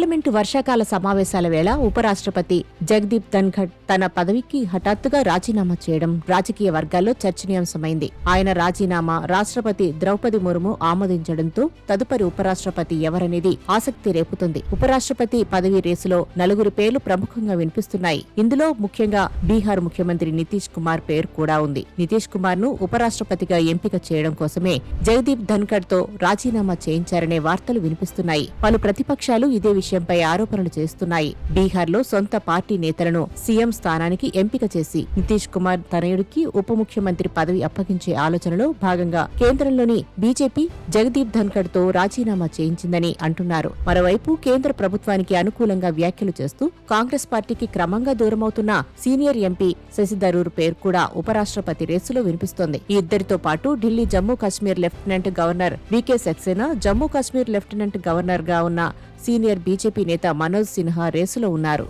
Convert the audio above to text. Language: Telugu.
పార్లమెంటు వర్షాకాల సమావేశాల వేళ ఉపరాష్ట్రపతి జగదీప్ ధన్ఖడ్ తన పదవికి హఠాత్తుగా రాజీనామా చేయడం రాజకీయ వర్గాల్లో చర్చనీయాంశమైంది. ఆయన రాజీనామా రాష్ట్రపతి ద్రౌపది ముర్ము ఆమోదించడంతో తదుపరి ఉపరాష్ట్రపతి ఎవరనేది ఆసక్తి రేపుతుంది. ఉపరాష్ట్రపతి పదవి రేసులో నలుగురు పేర్లు ప్రముఖంగా వినిపిస్తున్నాయి. ఇందులో ముఖ్యంగా బీహార్ ముఖ్యమంత్రి నితీష్ కుమార్ పేరు కూడా ఉంది. నితీష్ కుమార్ను ఉపరాష్ట్రపతిగా ఎంపిక చేయడం కోసమే జగదీప్ ధన్ఖడ్తో రాజీనామా చేయించారనే వార్తలు వినిపిస్తున్నాయి. పలు ప్రతిపక్షాలు ఇదే విషయం విషయంపై ఆరోపణలు చేస్తున్నాయి. బీహార్లో సొంత పార్టీ నేతలను సీఎం స్థానానికి ఎంపిక చేసి నితీష్ కుమార్ తనయుడికి ఉప ముఖ్యమంత్రి పదవి అప్పగించే ఆలోచనలో భాగంగా కేంద్రంలోని బీజేపీ జగదీప్ ధన్ఖడ్తో రాజీనామా చేయించిందని అంటున్నారు. మరోవైపు కేంద్ర ప్రభుత్వానికి అనుకూలంగా వ్యాఖ్యలు చేస్తూ కాంగ్రెస్ పార్టీకి క్రమంగా దూరమవుతున్న సీనియర్ ఎంపీ శశిధరూర్ పేరు కూడా ఉపరాష్ట్రపతి రేసులో వినిపిస్తోంది. ఈ ఇద్దరితో పాటు Delhi Jammu Kashmir lieutenant governor VK Saxena Jammu Kashmir lieutenant గవర్నర్గా ఉన్న సీనియర్ బీజేపీ నేత మనోజ్ సిన్హా రేసులో ఉన్నారు.